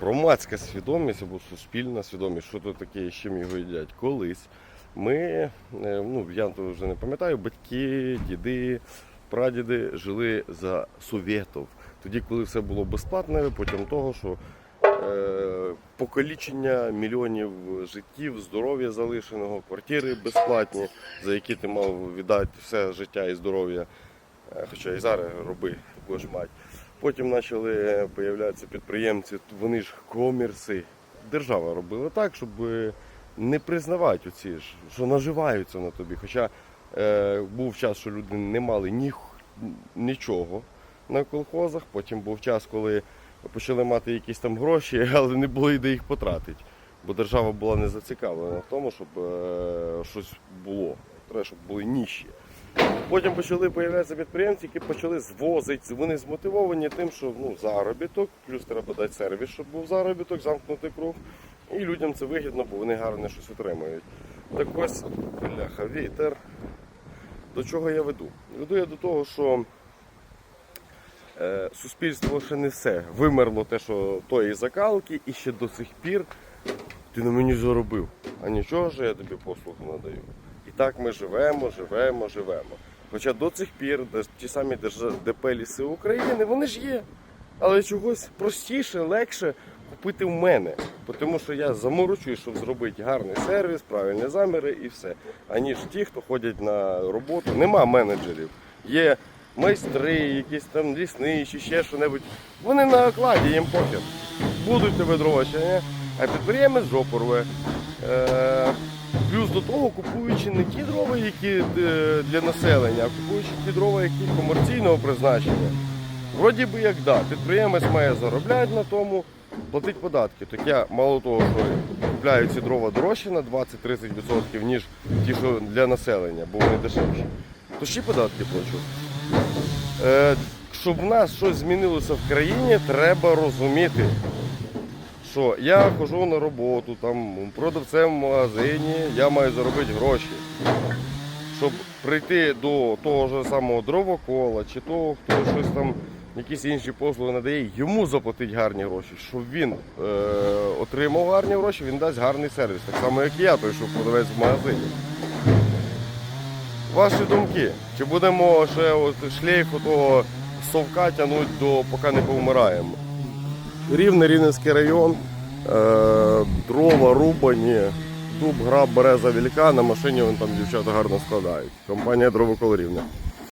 громадська свідомість або суспільна свідомість, що то таке, з чим його їдять. Колись ми, е, ну я вже не пам'ятаю, батьки, діди, прадіди жили за совєтів. Тоді, коли все було безплатне, потім того, що е, покалічення мільйонів життів, здоров'я залишеного, квартири безплатні, за які ти мав віддати все життя і здоров'я. Е, Хоча і зараз роби, будеш мати. Потім почали з'являтися підприємці, вони ж комірси. Держава робила так, щоб е, не признавати оці ж, що наживаються на тобі. Хоча е, був час, що люди не мали ні, нічого на колхозах. Потім був час, коли почали мати якісь там гроші, але не було і де їх потратити. Бо держава була не зацікавлена в тому, щоб е, щось було. Треба, щоб були ніші. Потім почали з'являтися підприємці, які почали звозити. Вони змотивовані тим, що ну, заробіток, плюс треба дати сервіс, щоб був заробіток, замкнути круг. І людям це вигідно, бо вони гарно щось отримують. Так ось, бляха, вітер. До чого я веду? Веду я до того, що е, суспільство ще не все. Вимерло те, що тої закалки, і ще до сих пір ти на мені заробив. А нічого ж я тобі послугу надаю. Так ми живемо, живемо, живемо. Хоча до цих пір ті самі ДП ліси України, вони ж є. Але чогось простіше, легше купити в мене. Тому що я заморочую, щоб зробити гарний сервіс, правильні заміри і все. Аніж ті, хто ходять на роботу. Нема менеджерів. Є майстри, якісь там лісничі, ще що-небудь. Вони на окладі, їм похер. Будуть тебе дрова чи ні. А підприємець жопу рве. Того, купуючи не ті дрова, які е, для населення, а купуючи ті дрова, які комерційного призначення. Вроді би як да, підприємець має заробляти на тому, платить податки. Так я мало того, що купляю ці дрова дорожче на 20-30%, ніж ті, що для населення, бо вони дешевші. То ще податки плачу. Е, щоб в нас щось змінилося в країні, треба розуміти, що я хожу на роботу, там продавцем в магазині, я маю заробити гроші. Щоб прийти до того ж самого дровокола, чи того, хто щось там, якісь інші послуги надає, йому заплатить гарні гроші. Щоб він е, отримав гарні гроші, він дасть гарний сервіс. Так само, як і я, той, що продавець в магазині. Ваші думки, чи будемо ще от шлейфу того совка тягнути до поки не повмираємо? Рівне Рівненський район, е, дрова рубані, дуб, граб, береза, вілька, на машині вон там дівчата гарно складають. Компанія Дровокол Рівне.